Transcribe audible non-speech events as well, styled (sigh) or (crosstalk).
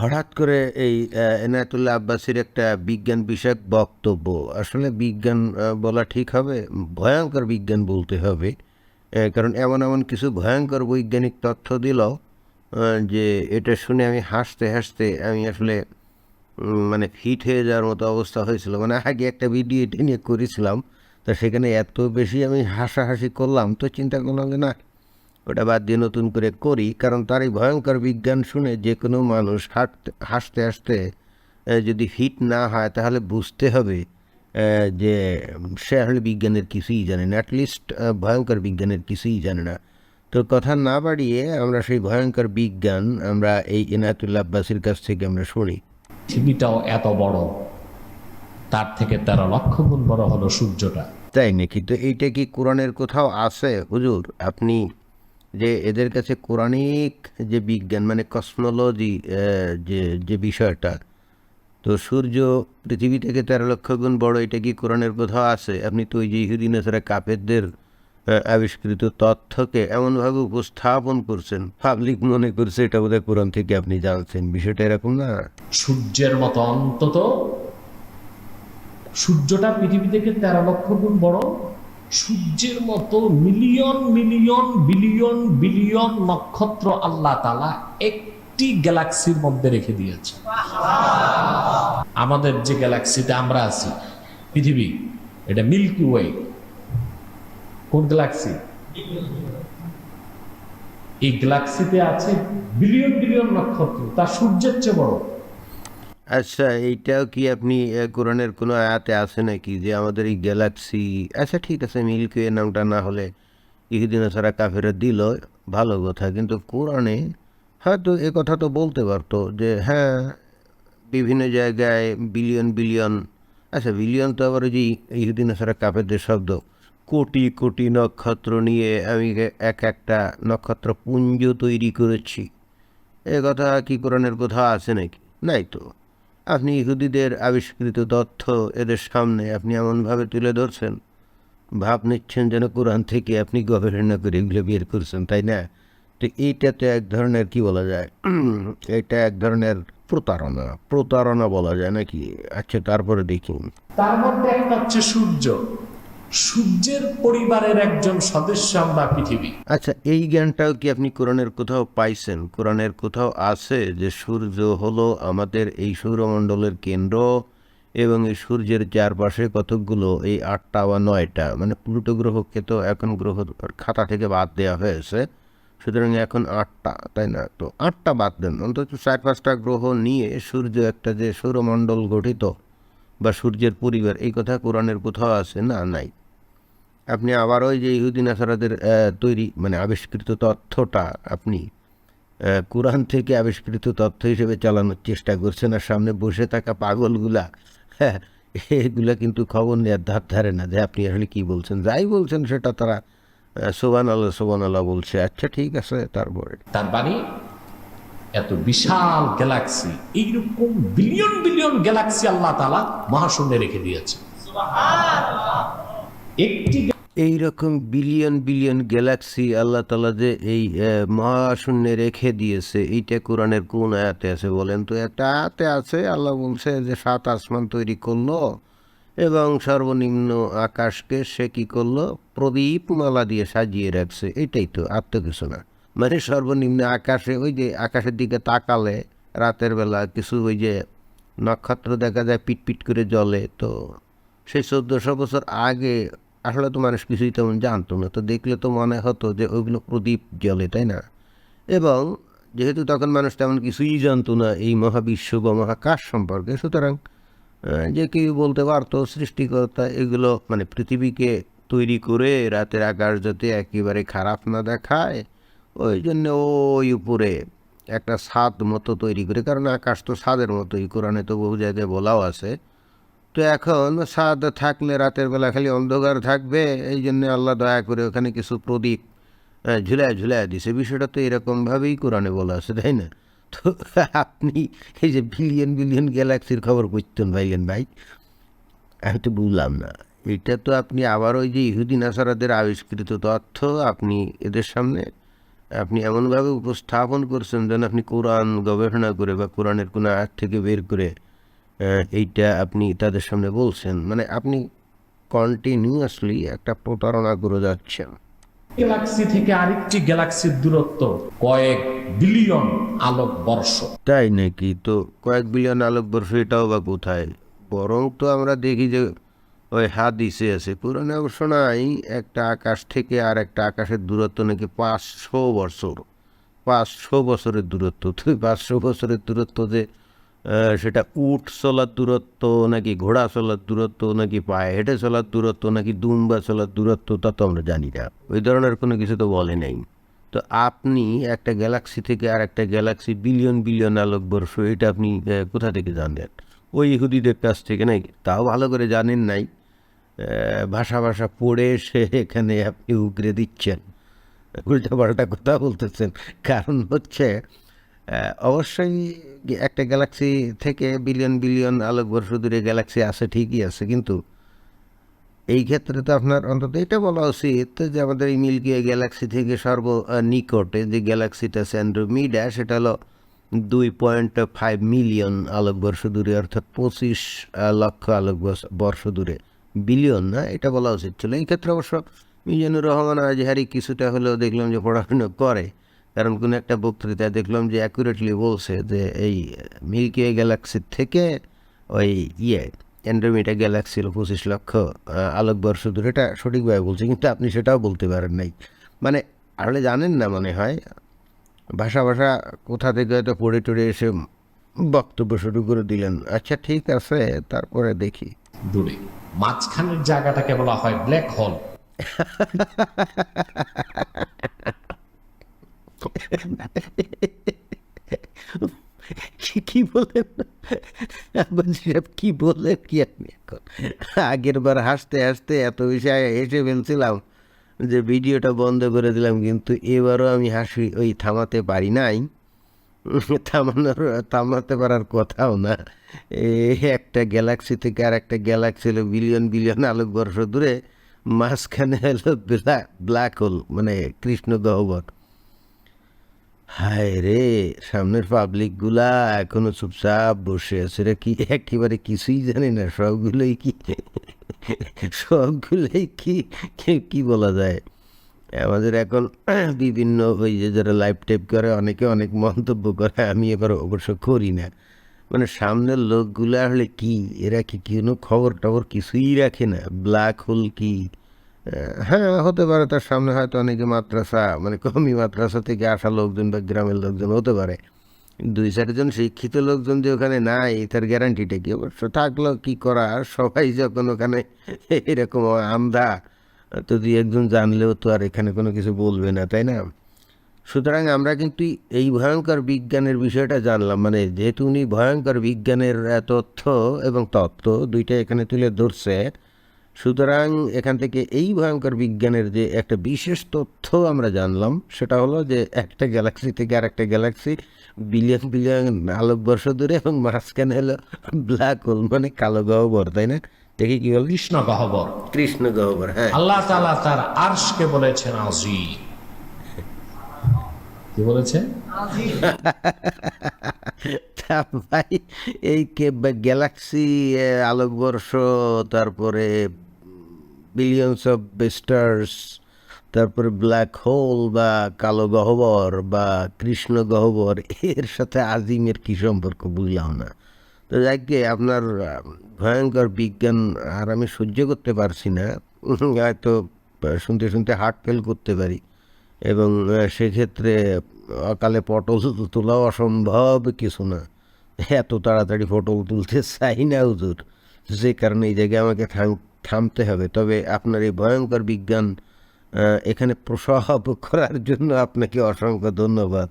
হঠাৎ করে এই এনায়েতুল্লাহ আব্বাসীর একটা বিজ্ঞান বিষয়ক বক্তব্য। আসলে বিজ্ঞান বলা ঠিক হবে, ভয়ঙ্কর বিজ্ঞান বলতে হবে। কারণ এমন এমন কিছু ভয়ঙ্কর বৈজ্ঞানিক তথ্য দিল যে এটা শুনে আমি হাসতে হাসতে আমি আসলে মানে ফিট হয়ে যাওয়ার মতো অবস্থা হয়েছিল। মানে আগে একটা ভিডিও এটা নিয়ে করেছিলাম, তা সেখানে এত বেশি আমি হাসাহাসি করলাম, তো চিন্তা করলাম যে না ওটা বাদ দিয়ে নতুন করে করি কারণ তার এই ভয়ঙ্কর বিজ্ঞান শুনে যে কোনো মানুষ হাঁটতে হাসতে হাসতে যদি ফিট না হয় তাহলে বুঝতে হবে যে সে আসলে বিজ্ঞানের কিছুই জানে না অ্যাটলিস্ট ভয়ঙ্কর বিজ্ঞানের কিছুই জানে না। তো কথা না বাড়িয়ে আমরা সেই ভয়ঙ্কর বিজ্ঞান আমরা এই এনায়তুল্লাহ আব্বাসীর কাছ থেকে আমরা শুনি। পৃথিবীটাও এত বড় তার থেকে তেরো লক্ষ গুণ বড় হলো সূর্যটা। তাই নাকি? তো এইটা কি কোরআনের কোথাও আছে? হুজুর আপনি যে এদের কাছে কোরআনিক যে বিজ্ঞান মানে কসমোলজি যে যে বিষয়টা, তো সূর্য পৃথিবী থেকে তেরো লক্ষ গুণ বড়, এটা কি কোরআনের কোথাও আছে? আপনি তো ওই যে ইহুদিন এছাড়া কাফেরদের আবিষ্কৃত তথ্যকে এমনভাবে উপস্থাপন করছেন, পাবলিক মনে করছে এটা বোধহয় কোরআন থেকে আপনি জানছেন, বিষয়টা এরকম না? সূর্যের মতো অন্তত, সূর্যটা পৃথিবী থেকে তেরো লক্ষ গুণ বড় সূর্যের মতো মিলিয়ন মিলিয়ন, বিলিয়ন বিলিয়ন নক্ষত্র আল্লাহ তালা একটি গ্যালাক্সির মধ্যে রেখে দিয়েছে। আমাদের যে গ্যালাক্সিতে আমরা আছি, পৃথিবী, এটা মিল্কি ওয়ে। কোন গ্যালাক্সি? এই গ্যালাক্সিতে আছে বিলিয়ন বিলিয়ন নক্ষত্র, তা সূর্যের চেয়ে বড়। আচ্ছা এইটাও কি আপনি কোরআনের কোনো আয়াতে আছে নাকি যে আমাদের এই গ্যালাক্সি? আচ্ছা ঠিক আছে, মিল্কি ওয়ে নামটা না হলে ইহুদিন সারা কাফেরা দিল, ভালো কথা। কিন্তু কোরআনে হয়তো এ কথা তো বলতে পারতো যে হ্যাঁ বিভিন্ন জায়গায় বিলিয়ন বিলিয়ন আচ্ছা বিলিয়ন তো আবার ওই যে ইহুদিন ছাড়া কাফেরদের শব্দ। কোটি কোটি নক্ষত্র নিয়ে আমি এক একটা নক্ষত্র পুঞ্জ তৈরি করেছি। এ কথা কি কোরআনের কোথাও আছে নাকি? নাই তো। আপনি ইহুদিদের আবিষ্কৃত তথ্য এদের সামনে আপনি এমনভাবে তুলে ধরছেন? ভাব নিচ্ছেন যেন কোরআন থেকে আপনি গবেষণা করে এগুলো বের করছেন, তাই না? তো এইটা তো এক ধরনের কি বলা যায়? (clears throat) এটা এক ধরনের প্রতারণা। প্রতারণা বলা যায় নাকি? আচ্ছা তারপরে দেখি। তার মধ্যে একটা হচ্ছে সূর্য। সূর্যের পরিবারের একজন সদস্য আমরা পৃথিবী। আচ্ছা এই জ্ঞানটাও কি আপনি কোরআনের কোথাও পাইছেন? কোরআনের কোথাও আছে যে সূর্য হলো আমাদের এই সৌরমণ্ডলের কেন্দ্র এবং এই সূর্যের চারপাশে কতকগুলো এই আটটা বা নয়টা? মানে প্লুটো গ্রহকে তো এখন গ্রহ খাতা থেকে বাদ দেওয়া হয়েছে। সুতরাং এখন আটটা, তাই না? তো আটটা বাদ দেন। অন্তত চার পাঁচটা গ্রহ নিয়ে সূর্য একটা যে সৌরমণ্ডল গঠিত বা সূর্যের পরিবার, এই কথা কোরআনের কোথাও আছে না নাই? আপনি আবার ওই যে ইহুদিন আসারাদের তৈরি মানে আবিষ্কৃত তথ্যটা আপনি কোরআন থেকে আবিষ্কৃত তথ্য হিসেবে চালানোর চেষ্টা করছেন আর সামনে বসে থাকা পাগলগুলা হ্যাঁ এগুলা কিন্তু খবর নেওয়ার ধার ধারে না যে আপনি আসলে কী বলছেন। যাই বলছেন সেটা তারা সোবান আল্লাহ সোবান আল্লাহ বলছে। আচ্ছা ঠিক আছে তারপরে। তার মানে এত বিশাল গ্যালাক্সি এইরকম বিলিয়ন বিলিয়ন গ্যালাক্সি আল্লাহ তালা মহাশূন্যে রেখে দিয়েছে। একটি এই রকম বিলিয়ন বিলিয়ন গ্যালাক্সি আল্লাহ তালা যে এই মহাশূন্যে রেখে দিয়েছে, এইটা কোরআনের কোন আয়াতে আছে বলেন তো? একটা আয়াতে আছে, আল্লাহ বলছে যে, সাত আসমান তৈরি করল এবং সর্বনিম্ন আকাশকে সে কি করল? প্রদীপ মালা দিয়ে সাজিয়ে রাখছে, এটাই তো আর মানে সর্বনিম্ন আকাশে, ওই যে আকাশের দিকে তাকালে রাতের বেলা কিছু ওই যে নক্ষত্র দেখা যায় পিট পিট করে জলে তো সেই চোদ্দোশো বছর আগে আসলে তো মানুষ কিছুই তেমন জানতো না। তো দেখলে তো মনে হতো যে ওইগুলো প্রদীপ জ্বলে, তাই না? এবং যেহেতু তখন মানুষ তেমন কিছুই জানতো না এই মহাবিশ্ব বা মহাকাশ সম্পর্কে, সুতরাং যে কেউ বলতে পারতো সৃষ্টিকর্তা এগুলো মানে পৃথিবীকে তৈরি করে রাতের আকাশ যাতে একেবারে খারাপ না দেখায়, ওই জন্য ওই উপরে একটা ছাদ মতো তৈরি করে, কারণ আকাশ তো ছাদের মতোই, কোরআনে তো বহু জায়গায় বলাও আছে। তো এখন সাদ থাকলে রাতের বেলা খালি অন্ধকার থাকবে, এই জন্য আল্লাহ দয়া করে ওখানে কিছু প্রদীপ ঝুলায় ঝুলায় দিছে। বিষয়টা তো এরকমভাবেই কোরআনে বলা আছে, তাই না? তো আপনি এই যে বিলিয়ন বিলিয়ন গ্যালাক্সির খবর করতেন ভাইলেন ভাই, আমি তো বুঝলাম না। এটা তো আপনি আবার ওই যে ইহুদিন আসারাদের আবিষ্কৃত তথ্য, আপনি এদের সামনে, আপনি এমনভাবে উপস্থাপন করছেন যেন আপনি কোরআন গবেষণা করে বা কোরআনের কোনো আয়াত থেকে বের করে এইটা আপনি তাদের সামনে বলছেন। মানে আপনি কন্টিনিউয়াসলি একটা প্রতারণা করে যাচ্ছেন। গ্যালাক্সি থেকে আরেকটি গ্যালাক্সির দূরত্ব কয়েক বিলিয়ন আলোক বর্ষ। তাই নাকি? তো কয়েক বিলিয়ন আলোকবর্ষ এটাও বা কোথায়? বরং তো আমরা দেখি যে ওই হাদিসে আছে পুরানো অবশ্য নাই একটা আকাশ থেকে আর একটা আকাশের দূরত্ব নাকি পাঁচশো বছর। পাঁচশো বছরের দূরত্ব। তো পাঁচশো বছরের দূরত্ব যে সেটা উট চলার দূরত্ব নাকি ঘোড়া চলার দূরত্ব নাকি পায়ে হেঁটে চলার দূরত্ব নাকি দুম্বা চলার দূরত্ব, তা তো আমরা জানি না। ওই ধরনের কোনো কিছু তো বলে নাই। তো আপনি একটা গ্যালাক্সি থেকে আর একটা গ্যালাক্সি বিলিয়ন বিলিয়ন আলোক আলোকবর্ষ এটা আপনি কোথা থেকে জানলেন? ওই ইহুদিদের কাছ থেকে নাকি তাও ভালো করে জানেন নাই। ভাষা ভাষা পড়ে সে এখানে আপনি উগরে দিচ্ছেন। উল্টা পাল্টা কথা বলতেছেন। কারণ হচ্ছে অবশ্যই একটা গ্যালাক্সি থেকে বিলিয়ন বিলিয়ন আলোকবর্ষ দূরে গ্যালাক্সি আছে, ঠিকই আছে। কিন্তু এই ক্ষেত্রে তো আপনার অন্তত এটা বলা উচিত যে আমাদের এই মিল্কি ওয়ে গ্যালাক্সি থেকে সর্ব নিকটে যে গ্যালাক্সিটা আছে অ্যান্ড্রোমিডা সেটা হলো দুই পয়েন্ট ফাইভ মিলিয়ন আলোকবর্ষ দূরে, অর্থাৎ পঁচিশ লক্ষ আলোকবর্ষ বর্ষ দূরে। বিলিয়ন না, এটা বলা উচিত ছিল। এই ক্ষেত্রে অবশ্য মিজানুর রহমান আজহারি কিছুটা হলেও দেখলাম যে পড়াশোনা করে। কারণ কোনো একটা বক্তৃতায় দেখলাম যে অ্যাকুরেটলি বলছে যে এই মিল্কি ওয়ে গ্যালাক্সির থেকে ওই ইয়ে অ্যান্ড্রোমিটা গ্যালাক্সি হলো পঁচিশ লক্ষ আলোকবর্ষ দূরে এটা সঠিকভাবে বলছে কিন্তু আপনি সেটাও বলতে পারেন নাই। মানে আসলে জানেন না মনে হয় ভাষা ভাষা কোথা থেকে হয়তো পড়ে টড়ে এসে বক্তব্য শুরু করে দিলেন। আচ্ছা ঠিক আছে তারপরে দেখি। দূরে মাঝখানের জায়গাটাকে বলা হয় ব্ল্যাক হোল (laughs) কি বলেন সাহেব, কি বললেন কি আপনি এখন আগের বার হাসতে হাসতে এত বেশি হেসে ফেলছিলাম যে ভিডিওটা বন্ধ করে দিলাম কিন্তু এবারও আমি হাসি ওই থামাতে পারি নাই। থামানোর থামাতে পারার কথাও না। একটা গ্যালাক্সি থেকে আর একটা গ্যালাক্সি হলো বিলিয়ন বিলিয়ন আলোকবর্ষ দূরে মাঝখানে হলো ব্ল্যাক হোল মানে কৃষ্ণ গহ্বর। হায় রে, সামনের পাবলিকগুলা এখনও চুপচাপ বসে আছে রে কি? একেবারে কিছুই জানি না, সবগুলোই কি? সবগুলোই কি? কি- বলা যায়? আমাদের এখন বিভিন্ন ওই যে যারা লাইভ টেপ করে, অনেকে অনেক মন্তব্য করে, আমি এবার অবশ্য করি না। মানে সামনের লোকগুলো আসলে কি? এরা কি কোনো খবর টবর কিছুই রাখে না? ব্ল্যাক হোল কি? হ্যাঁ হতে পারে, তার সামনে হয়তো অনেকে মাদ্রাসা মানে কমি মাদ্রাসা থেকে আসা লোকজন বা গ্রামের লোকজন হতে পারে। দুই চারজন শিক্ষিত লোকজন যে ওখানে নাই, তার গ্যারান্টিটা কি? অবশ্য থাকল, কি করা? সবাই যখন ওখানে এরকম আমদা তো দুই একজন জানলেও তো আর এখানে কোনো কিছু বলবে না, তাই না? সুতরাং আমরা কিন্তু এই ভয়ঙ্কর বিজ্ঞানের বিষয়টা জানলাম মানে যেহেতু উনি ভয়ঙ্কর বিজ্ঞানের তথ্য এবং তত্ত্ব দুইটা এখানে তুলে ধরছে সুতরাং এখান থেকে এই ভয়ঙ্কর বিজ্ঞানের যে একটা বিশেষ তথ্য আমরা জানলাম সেটা হলো যে একটা গ্যালাক্সি থেকে আর একটা গ্যালাক্সি বিলিয়ন বিলিয়ন আলোকবর্ষ দূরে এবং মাঝখানে হলো ব্ল্যাক হোল মানে কালো গহ্বর তাই না? দেখি কি বল। কৃষ্ণ গহ্বর। কৃষ্ণ গহ্বর হ্যাঁ। আল্লাহ তাআলা তার আরশকে বলেছেন আজি কি বলেছে? (laughs) তা ভাই এই গ্যালাক্সি আলোকবর্ষ তারপরে বিলিয়নস অফ বেস্টার্স তারপরে ব্ল্যাক হোল বা কালো গহ্বর বা কৃষ্ণ গহ্বর, এর সাথে আজিমের কী সম্পর্ক বুঝলাম না। তো যাকে আপনার ভয়ঙ্কর বিজ্ঞান আর আমি সহ্য করতে পারছি না। হয়তো শুনতে শুনতে হার্ট ফেল করতে পারি। এবং সেক্ষেত্রে অকালে পটল তোলাও অসম্ভব কিছু না। এত তাড়াতাড়ি পটল তুলতে চাই না হুজুর। যে কারণে এই জায়গায় আমাকে থাম- থামতে হবে। তবে আপনার এই ভয়ঙ্কর বিজ্ঞান এখানে প্রসব করার জন্য আপনাকে অসংখ্য ধন্যবাদ।